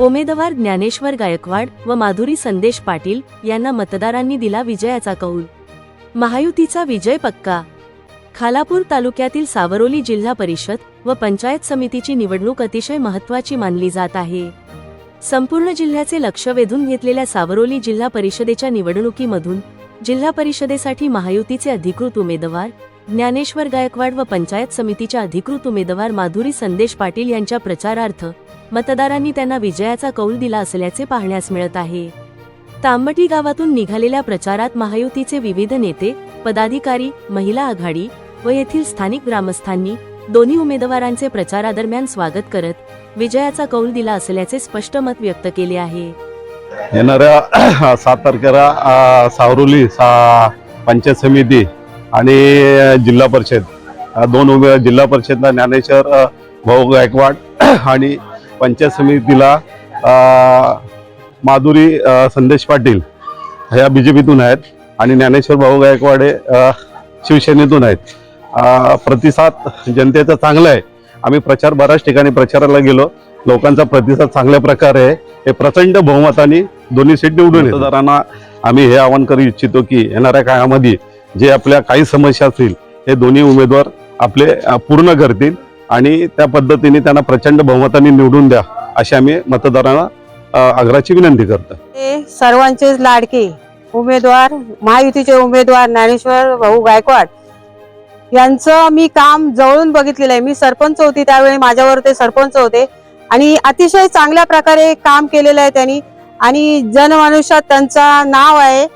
उमेदवार ज्ञानेश्वर गायकवाड व माधुरी संदेश पाटील यांना मतदारांनी दिला विजयाचा कौल. महायुतीचा विजय पक्का. खालापूर तालुक्यातील सावरोली जिल्हा परिषद व पंचायत समितीची निवडणूक अतिशय महत्त्वाची मानली जात आहे. संपूर्ण जिल्ह्याचे लक्ष वेधून घेतलेल्या सावरोली जिल्हा परिषदेच्या निवडणुकीमधून जिल्हा परिषदेसाठी महायुतीचे अधिकृत उमेदवार ज्ञानेश्वर गायकवाड व पंचायत समितीच्या अधिकृत उमेदवार माधुरी संदेश पाटील यांच्या प्रचारार्थ मतदारांनी त्यांना विजयाचा कौल दिला असल्याचे पाहण्यास मिळत आहे. तांबटी गावातून निघालेल्या प्रचारात महायुतीचे विविध नेते पदाधिकारी महिला आघाडी व येथील स्थानिक ग्रामस्थांनी दोन्ही उमेदवारांचे प्रचारादरम्यान स्वागत करत विजयाचा कौल दिला असल्याचे स्पष्ट मत व्यक्त केले आहे. येणाऱ्या सात तारखेला सावरोली सा पंचायत समिती आणि जिल्हा परिषद. दोन उमे जिल्हा परिषदला ज्ञानेश्वर भाऊ गायकवाड आणि पंचायत समितीला माधुरी संदेश पाटील ह्या बी जे पीतून आहेत आणि ज्ञानेश्वर भाऊ गायकवाड हे शिवसेनेतून आहेत. प्रतिसाद जनतेचा चांगला आहे. आम्ही प्रचार बऱ्याच ठिकाणी प्रचाराला गेलो. लोकांचा प्रतिसाद चांगल्या प्रकारे आहे. हे प्रचंड बहुमताने दोन्ही सीट निवडून मतदारांना आम्ही हे आवाहन करू इच्छितो की येणाऱ्या काळामध्ये जे आपल्या काही समस्या असतील हे दोन्ही उमेदवार आपले पूर्ण करतील आणि त्या पद्धतीने त्यांना प्रचंड बहुमताने निवडून द्या अशी आम्ही मतदारांना आग्रहाची विनंती करतो. ते सर्वांचेच लाडके उमेदवार महायुतीचे उमेदवार ज्ञानेश्वर भाऊ गायकवाड यांचं मी काम जवळून बघितलेलं आहे. मी सरपंच होती त्यावेळी माझ्यावर ते सरपंच होते आणि अतिशय चांगल्या प्रकारे काम केलेलं आहे त्यांनी आणि जनमानुष्यात त्यांचा नाव आहे.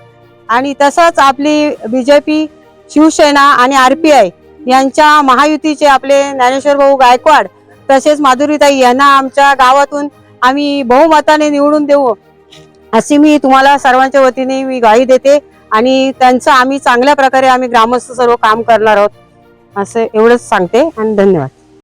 आणि तसंच आपली बीजेपी शिवसेना आणि आर पी आय यांच्या महायुतीचे आपले ज्ञानेश्वर भाऊ गायकवाड तसेच माधुरीताई यांना आमच्या गावातून आम्ही बहुमताने निवडून देऊ अशी मी तुम्हाला सर्वांच्या वतीने मी ग्वाही देते आणि त्यांचं आम्ही चांगल्या प्रकारे आम्ही ग्रामस्थ सर्व काम करणार आहोत. असं एवढंच सांगते आणि धन्यवाद.